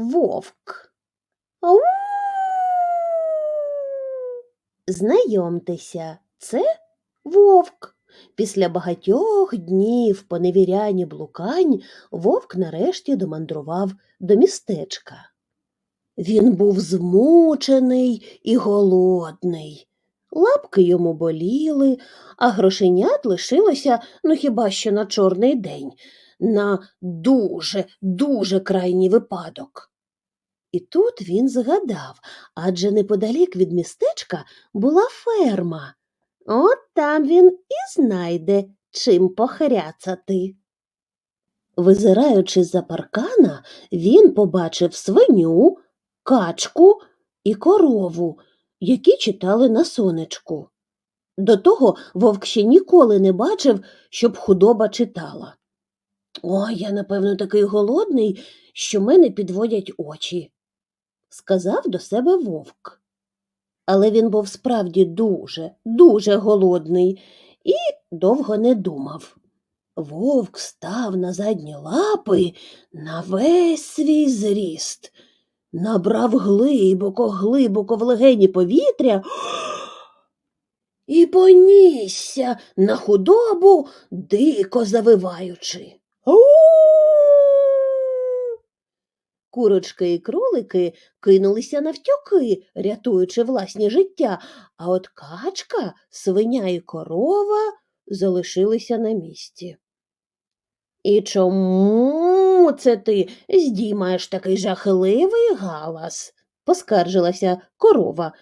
вовк. Ау! Знайомтеся, це вовк. Після багатьох днів поневірянь і блукань вовк нарешті домандрував до містечка. Він був змучений і голодний. Лапки йому боліли, а грошенят лишилося, ну хіба що на чорний день, на дуже, дуже крайній випадок. І тут він згадав, адже неподалік від містечка була ферма. От там він і знайде, чим похряцати. Визираючи за паркана, він побачив свиню, качку і корову, які читали на сонечку. До того вовк ще ніколи не бачив, щоб худоба читала. Ой, я, напевно, такий голодний, що мене підводять очі, сказав до себе вовк. Але він був справді дуже, дуже голодний і довго не думав. Вовк став на задні лапи на весь свій зріст, набрав глибоко, глибоко в легені повітря і понісся на худобу, дико завиваючи. «Ау!» Курочки і кролики кинулися навтьоки, рятуючи власні життя, а от качка, свиня і корова залишилися на місці. І чому це ти здіймаєш такий жахливий галас? поскаржилася корова.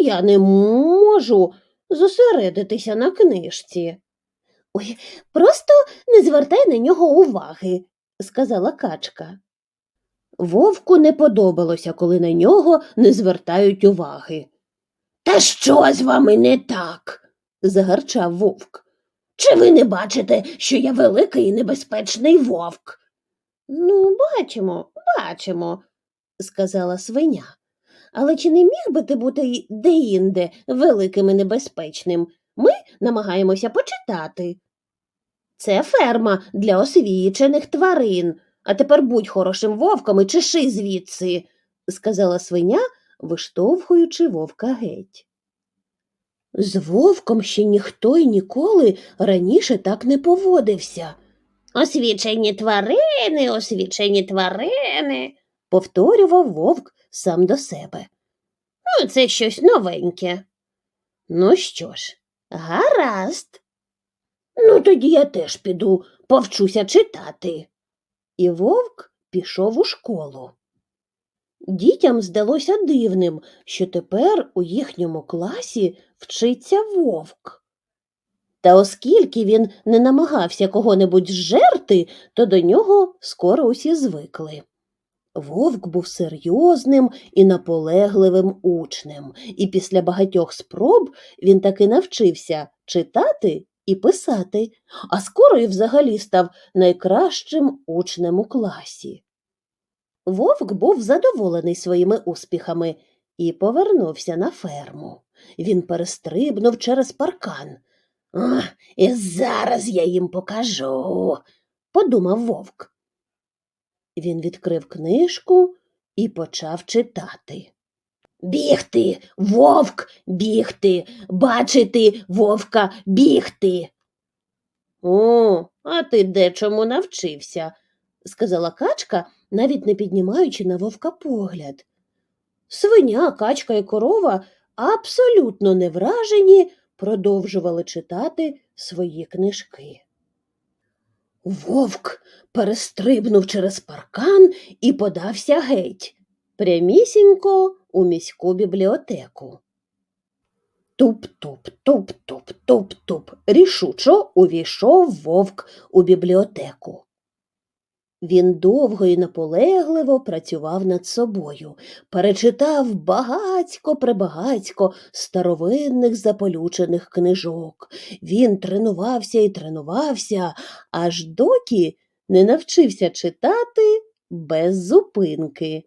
Я не можу зосередитися на книжці. Ой, просто не звертай на нього уваги, сказала качка. Вовку не подобалося, коли на нього не звертають уваги. Та що з вами не так? загарчав вовк. Чи ви не бачите, що я великий і небезпечний вовк? Ну, бачимо, бачимо, сказала свиня. Але чи не міг би ти бути деінде великим і небезпечним? Ми намагаємося почитати. Це ферма для освічених тварин. А тепер будь хорошим вовком і чеши звідси, сказала свиня, виштовхуючи вовка геть. З вовком ще ніхто й ніколи раніше так не поводився. Освічені тварини, освічені тварини, повторював вовк сам до себе. Ну, це щось новеньке. Ну що ж, гаразд. Ну, тоді я теж піду, повчуся читати. І вовк пішов у школу. Дітям здалося дивним, що тепер у їхньому класі вчиться вовк. Та оскільки він не намагався кого-небудь зжерти, то до нього скоро усі звикли. Вовк був серйозним і наполегливим учнем, і після багатьох спроб він таки навчився читати і писати, а скоро і взагалі став найкращим учнем у класі. Вовк був задоволений своїми успіхами і повернувся на ферму. Він перестрибнув через паркан. І зараз я їм покажу, подумав вовк. Він відкрив книжку і почав читати. Бігти, вовк, бігти, бачити вовка бігти. О, а ти дечому навчився, сказала качка, навіть не піднімаючи на вовка погляд. Свиня, качка і корова абсолютно не вражені, продовжували читати свої книжки. Вовк перестрибнув через паркан і подався геть, прямісінько у міську бібліотеку. Туп-туп, туп-туп, туп-туп, рішучо увійшов вовк у бібліотеку. Він довго і наполегливо працював над собою, перечитав багацько пребагацько старовинних заполючених книжок. Він тренувався і тренувався, аж доки не навчився читати без зупинки.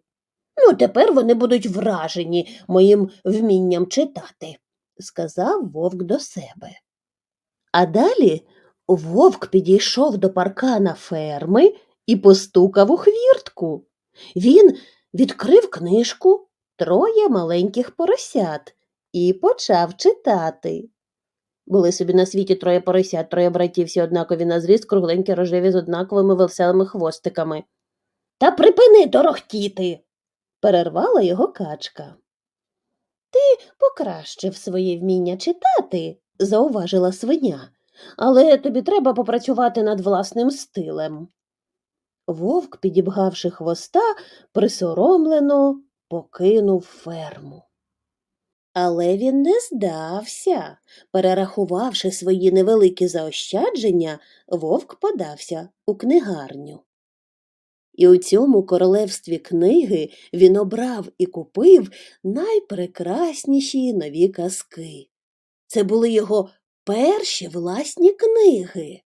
Ну, тепер вони будуть вражені моїм вмінням читати, сказав вовк до себе. А далі вовк підійшов до паркана ферми і постукав у хвіртку. Він відкрив книжку Троє маленьких поросят і почав читати. Були собі на світі троє поросят, троє братів, всі однакові на зріст, кругленькі рожеві з однаковими веселими хвостиками. Та припини торохтіти, перервала його качка. Ти покращив своє вміння читати, зауважила свиня, але тобі треба попрацювати над власним стилем. Вовк, підібгавши хвоста, присоромлено покинув ферму. Але він не здався. Перерахувавши свої невеликі заощадження, вовк подався у книгарню. І у цьому королевстві книги він обрав і купив найпрекрасніші нові казки. Це були його перші власні книги.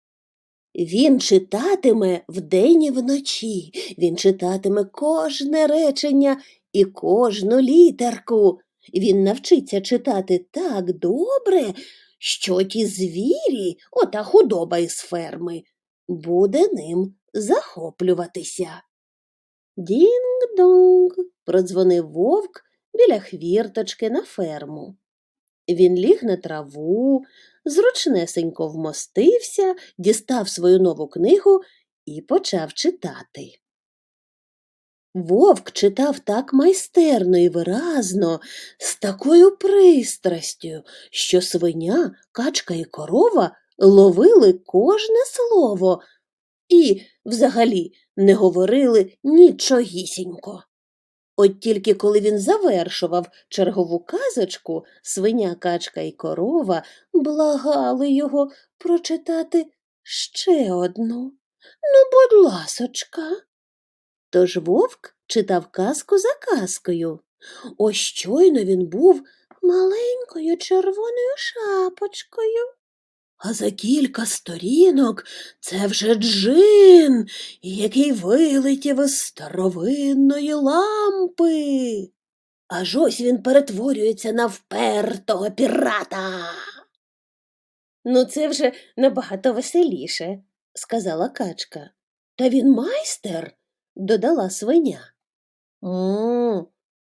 Він читатиме вдень і вночі, він читатиме кожне речення і кожну літерку. Він навчиться читати так добре, що ті звірі, ота худоба із ферми, буде ним захоплюватися. Дінг-донг, продзвонив вовк біля хвірточки на ферму. Він ліг на траву, зручнесенько вмостився, дістав свою нову книгу і почав читати. Вовк читав так майстерно і виразно, з такою пристрастю, що свиня, качка і корова ловили кожне слово і, взагалі, не говорили нічогісінько. От тільки коли він завершував чергову казочку, свиня, качка і корова благали його прочитати ще одну. Ну, будь ласочка. Тож вовк читав казку за казкою. Ось щойно він був маленькою червоною шапочкою. А за кілька сторінок це вже джин, який вилетів із старовинної лампи. Аж ось він перетворюється на впертого пірата. Ну, це вже набагато веселіше, сказала качка. Та він майстер, додала свиня. «М,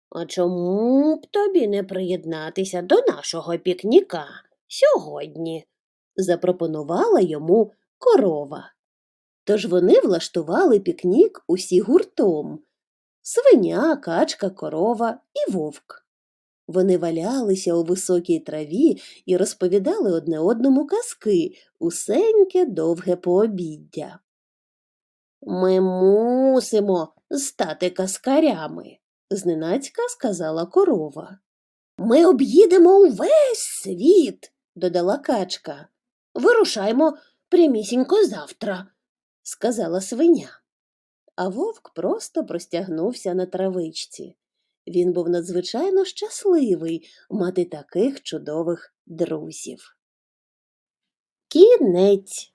а чому б тобі не приєднатися до нашого пікніка сьогодні? Запропонувала йому корова. Тож вони влаштували пікнік усі гуртом свиня, качка, корова і вовк. Вони валялися у високій траві і розповідали одне одному казки усеньке довге пообіддя. Ми мусимо стати казкарями, зненацька сказала корова. Ми об'їдемо увесь світ, додала качка. Вирушаймо прямісінько завтра, сказала свиня. А вовк просто простягнувся на травичці. Він був надзвичайно щасливий мати таких чудових друзів. Кінець.